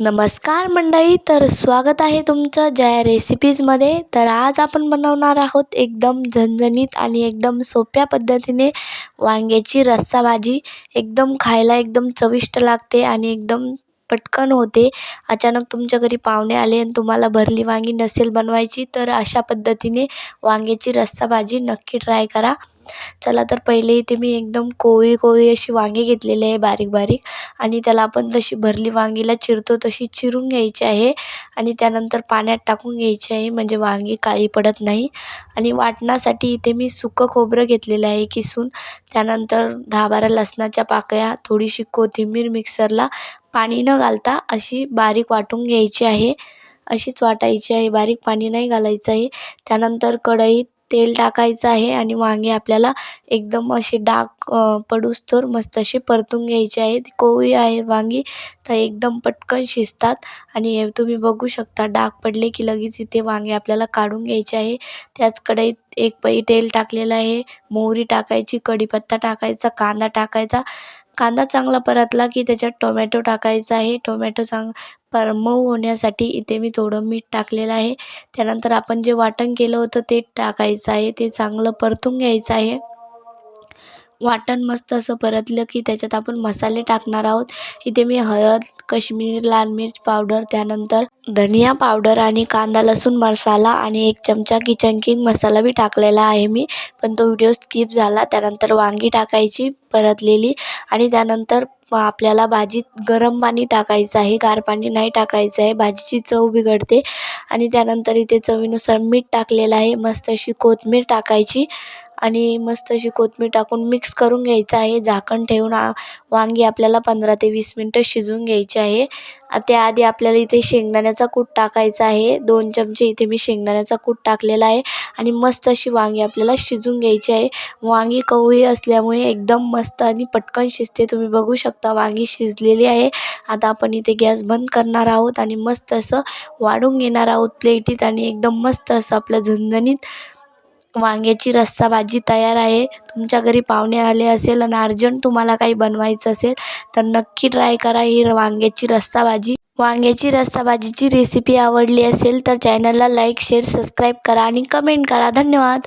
नमस्कार मंडळी तर स्वागत आहे तुमचं जया रेसिपीजमध्ये. तर आज आपण बनवणार आहोत एकदम झणझणीत आणि एकदम सोप्या पद्धतीने वांग्याची रस्सा भाजी. एकदम खायला एकदम चविष्ट लागते आणि एकदम पटकन होते. अचानक तुमच्या घरी पाहुणे आले आणि तुम्हाला भरली वांगी नसेल बनवायची तर अशा पद्धतीने वांग्याची रस्सा भाजी नक्की ट्राय करा. चला तर पहिले इथे मी एकदम कोवळी कोवळी अशी वांगी घेतलेली आहे बारीक बारीक. आणि त्याला आपण जशी भरली वांगीला चिरतो तशी चिरून घ्यायची आहे. आणि त्यानंतर पाण्यात टाकून घ्यायची आहे म्हणजे वांगी काळी पडत नाही. आणि वाटण्यासाठी इथे मी सुकं खोबरं घेतलेलं आहे किसून. त्यानंतर दहा बारा लसणाच्या पाकळ्या थोडीशी कोथिंबीर मिक्सरला पाणी न घालता अशी बारीक वाटून घ्यायची आहे. अशीच वाटायची आहे बारीक पाणी नाही घालायचं आहे. त्यानंतर कढईत तेल टाकायचं आहे आणि वांगे आपल्याला एकदम असे डाग पडूस्तोवर मस्त असे परतून घ्यायचे आहेत. कोवळी आहे वांगी तर एकदम पटकन शिजतात. आणि हे तुम्ही बघू शकता डाग पडले की लगेच इथे वांगे आपल्याला काढून घ्यायचे आहे. त्याच कढईत एक पई तेल टाकलेलं आहे. मोहरी टाकायची कढीपत्ता टाकायचा कांदा टाकायचा. कांदा चांगला परतला की त्याच्यात टोमॅटो टाकायचा आहे. टोमॅटो चांग पर मऊ होण्यासाठी इथे मी थोडं मीठ टाकलेलं आहे. त्यानंतर आपण जे वाटण केलं होतं ते टाकायचं आहे. ते चांगलं परतून घ्यायचं आहे. वाटण मस्त असं परतलं की त्याच्यात आपण मसाले टाकणार आहोत. इथे मी हळद कश्मीर लाल मिर्च पावडर त्यानंतर धनिया पावडर आणि कांदा लसूण मसाला आणि एक चमचा किचन किंग मसाला बी टाकलेला आहे मी. पण तो व्हिडिओ स्किप झाला. त्यानंतर वांगी टाकायची परतलेली आणि त्यानंतर व आपल्याला भाजीत गरम पाणी टाकायचं आहे गार पाणी नाही टाकायचं आहे भाजीची चव बिघडते आणि त्यानंतर इथे चवीनुसार मीठ टाकलेलं आहे मस्त अशी कोथिंबीर टाकायची आणि मस्त अशी कोथिंबीर टाकून मिक्स करून घ्यायचं आहे झाकण ठेवून वांगी आपल्याला पंधरा ते वीस मिनटं शिजवून घ्यायची आहे. त्याआधी आपल्याला इथे शेंगदाण्याचा कूट टाकायचा आहे. दोन चमचे इथे मी शेंगदाण्याचा कूट टाकलेला आहे. आणि मस्त अशी वांगी आपल्याला शिजून घ्यायची आहे. वांगी कवळी असल्यामुळे एकदम मस्त आणि पटकन शिजते. तुम्ही बघू शकता वांगी शिजलेली आहे. आता आपण इथे गॅस बंद करणार आहोत आणि मस्त असं वाढून घेणार आहोत प्लेटीत आणि एकदम मस्त असं आपलं झणझणीत वांग्याची रस्सा भाजी तयार आहे. तुमच्या घरी पाहुणे आले असेल आणि अर्जंट तुम्हाला काही बनवायचं असेल तर नक्की ट्राय करा ही वांग्याची रस्सा भाजी. वांग्याची रस्सा भाजीची रेसिपी आवडली असेल तर चॅनलला लाईक शेअर सबस्क्राईब करा आणि कमेंट करा. धन्यवाद!